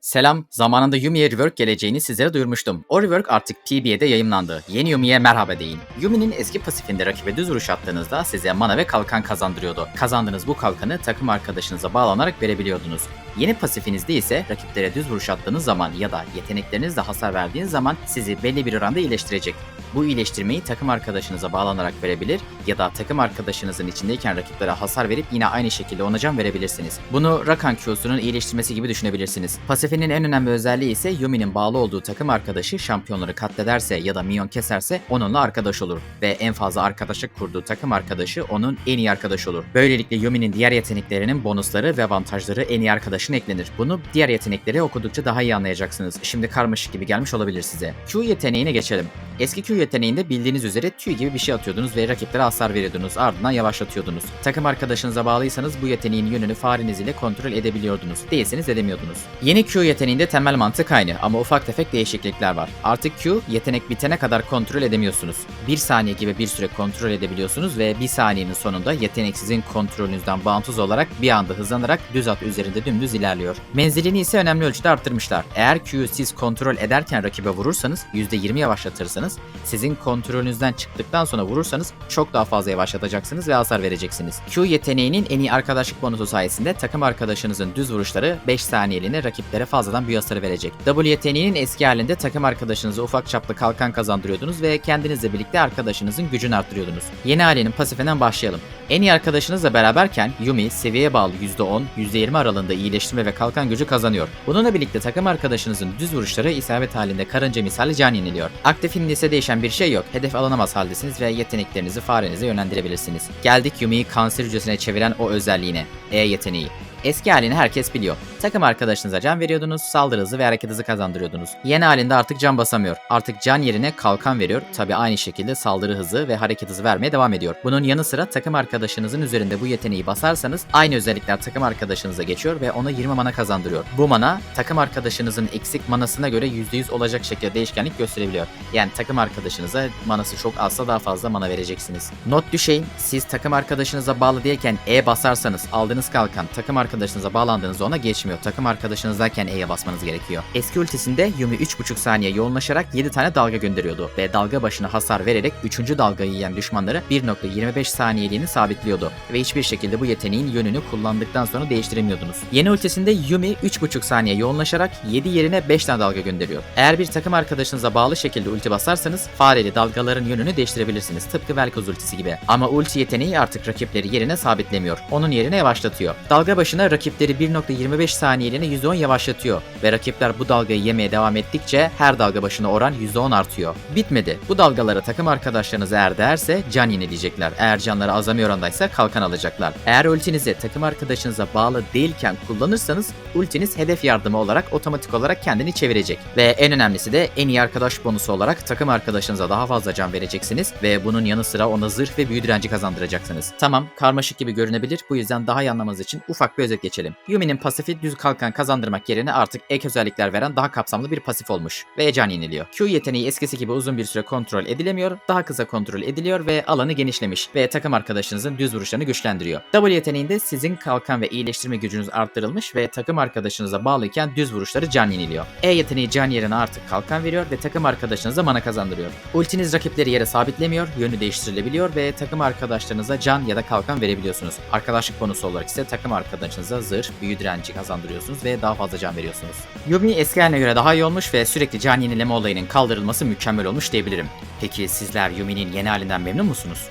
Selam, zamanında Yumi'ye rework geleceğini sizlere duyurmuştum. O rework artık PB'de yayımlandı. Yeni Yumi'ye merhaba deyin. Yumi'nin eski pasifinde rakibe düz vuruş attığınızda size mana ve kalkan kazandırıyordu. Kazandığınız bu kalkanı takım arkadaşınıza bağlanarak verebiliyordunuz. Yeni pasifinizde ise rakiplere düz vuruş attığınız zaman ya da yeteneklerinizle hasar verdiğiniz zaman sizi belli bir oranda iyileştirecek. Bu iyileştirmeyi takım arkadaşınıza bağlanarak verebilir ya da takım arkadaşınızın içindeyken rakiplere hasar verip yine aynı şekilde ona can verebilirsiniz. Bunu Rakan Q'sunun iyileştirmesi gibi düşünebilirsiniz. Pasifinin en önemli özelliği ise Yumi'nin bağlı olduğu takım arkadaşı şampiyonları katlederse ya da minyon keserse onunla arkadaş olur ve en fazla arkadaşlık kurduğu takım arkadaşı onun en iyi arkadaşı olur. Böylelikle Yumi'nin diğer yeteneklerinin bonusları ve avantajları en iyi arkadaşına eklenir. Bunu diğer yetenekleri okudukça daha iyi anlayacaksınız. Şimdi karmaşık gibi gelmiş olabilir size. Q yeteneğine geçelim. Eski Q yeteneğinde bildiğiniz üzere tüy gibi bir şey atıyordunuz ve rakiplere hasar veriyordunuz. Ardından yavaşlatıyordunuz. Takım arkadaşınıza bağlıysanız bu yeteneğin yönünü fareniz ile kontrol edebiliyordunuz. Değilseniz edemiyordunuz. Yeni Q yeteneğinde temel mantık aynı ama ufak tefek değişiklikler var. Artık Q yetenek bitene kadar kontrol edemiyorsunuz. 1 saniye gibi bir süre kontrol edebiliyorsunuz ve 1 saniyenin sonunda yetenek sizin kontrolünüzden bağımsız olarak bir anda hızlanarak düz hat üzerinde dümdüz ilerliyor. Menzilini ise önemli ölçüde arttırmışlar. Eğer Q'yu siz kontrol ederken rakibe vurursanız %20 yavaşlatırsanız sizin kontrolünüzden çıktıktan sonra vurursanız çok daha fazla yavaşlatacaksınız ve hasar vereceksiniz. Q yeteneğinin en iyi arkadaşlık bonusu sayesinde takım arkadaşınızın düz vuruşları 5 saniyeliğine rakiplere fazladan büyü hasarı verecek. W yeteneğinin eski halinde takım arkadaşınıza ufak çaplı kalkan kazandırıyordunuz ve kendinizle birlikte arkadaşınızın gücünü arttırıyordunuz. Yeni halinin pasifinden başlayalım. En iyi arkadaşınızla beraberken Yumi seviyeye bağlı %10, %20 aralığında iyileştirme ve kalkan gücü kazanıyor. Bununla birlikte takım arkadaşınızın düz vuruşları isabet halinde karınca misali can yeniliyor. Aktifinde ise değişen bir şey yok. Hedef alınamaz haldesiniz ve yeteneklerinizi farenize yönlendirebilirsiniz. Geldik Yumi'yi kanser hücresine çeviren o özelliğine. E yeteneği. Eski halini herkes biliyor. Takım arkadaşınıza can veriyordunuz, saldırı ve hareket hızı kazandırıyordunuz. Yeni halinde artık can basamıyor. Artık can yerine kalkan veriyor. Tabi aynı şekilde saldırı hızı ve hareket hızı vermeye devam ediyor. Bunun yanı sıra takım arkadaşınızın üzerinde bu yeteneği basarsanız aynı özellikler takım arkadaşınıza geçiyor ve ona 20 mana kazandırıyor. Bu mana takım arkadaşınızın eksik manasına göre %100 olacak şekilde değişkenlik gösterebiliyor. Yani takım arkadaşınıza manası çok azsa daha fazla mana vereceksiniz. Not düşeyim, siz takım arkadaşınıza bağlı değilken E basarsanız aldığınız kalkan takım arkadaşınıza bağlandığınızda ona geçmiyor. Takım arkadaşınızdayken E'ye basmanız gerekiyor. Eski ultisinde Yumi 3.5 saniye yoğunlaşarak 7 tane dalga gönderiyordu ve dalga başına hasar vererek 3. dalgayı yiyen düşmanları 1.25 saniyeliğini sabitliyordu ve hiçbir şekilde bu yeteneğin yönünü kullandıktan sonra değiştiremiyordunuz. Yeni ultisinde Yumi 3.5 saniye yoğunlaşarak 7 yerine 5 tane dalga gönderiyor. Eğer bir takım arkadaşınıza bağlı şekilde ulti basarsanız fareli dalgaların yönünü değiştirebilirsiniz. Tıpkı Velkoz ultisi gibi. Ama ulti yeteneği artık rakipleri yerine sabitlemiyor. Onun yerine yavaşlatıyor. Dalga başına rakipleri 1.25 saniyeliğine %10 yavaşlatıyor ve rakipler bu dalgayı yemeye devam ettikçe her dalga başına oran %10 artıyor. Bitmedi. Bu dalgalara takım arkadaşlarınız eğer değerse can yenileyecekler. Eğer canları azami orandaysa kalkan alacaklar. Eğer ultinizi takım arkadaşınıza bağlı değilken kullanırsanız ultiniz hedef yardımı olarak otomatik olarak kendini çevirecek. Ve en önemlisi de en iyi arkadaş bonusu olarak takım arkadaşınıza daha fazla can vereceksiniz ve bunun yanı sıra ona zırh ve büyü direnci kazandıracaksınız. Tamam karmaşık gibi görünebilir bu yüzden daha iyi anlamanız için ufak bir özet geçelim. Yumi'nin pasifi düz kalkan kazandırmak yerine artık ek özellikler veren daha kapsamlı bir pasif olmuş ve can yeniliyor. Q yeteneği eskisi gibi uzun bir süre kontrol edilemiyor, daha kısa kontrol ediliyor ve alanı genişlemiş ve takım arkadaşınızın düz vuruşlarını güçlendiriyor. W yeteneğinde sizin kalkan ve iyileştirme gücünüz arttırılmış ve takım arkadaşınıza bağlıyken düz vuruşları can yeniliyor. E yeteneği can yerine artık kalkan veriyor ve takım arkadaşınıza mana kazandırıyor. Ultiniz rakipleri yere sabitlemiyor, yönü değiştirilebiliyor ve takım arkadaşlarınıza can ya da kalkan verebiliyorsunuz. Arkadaşlık bonusu olarak ise takım arkadaşınıza zırh, büyü direnci kazandırıyorsunuz ve daha fazla can veriyorsunuz. Yumi eski haline göre daha iyi olmuş ve sürekli can yenileme olayının kaldırılması mükemmel olmuş diyebilirim. Peki sizler Yumi'nin yeni halinden memnun musunuz?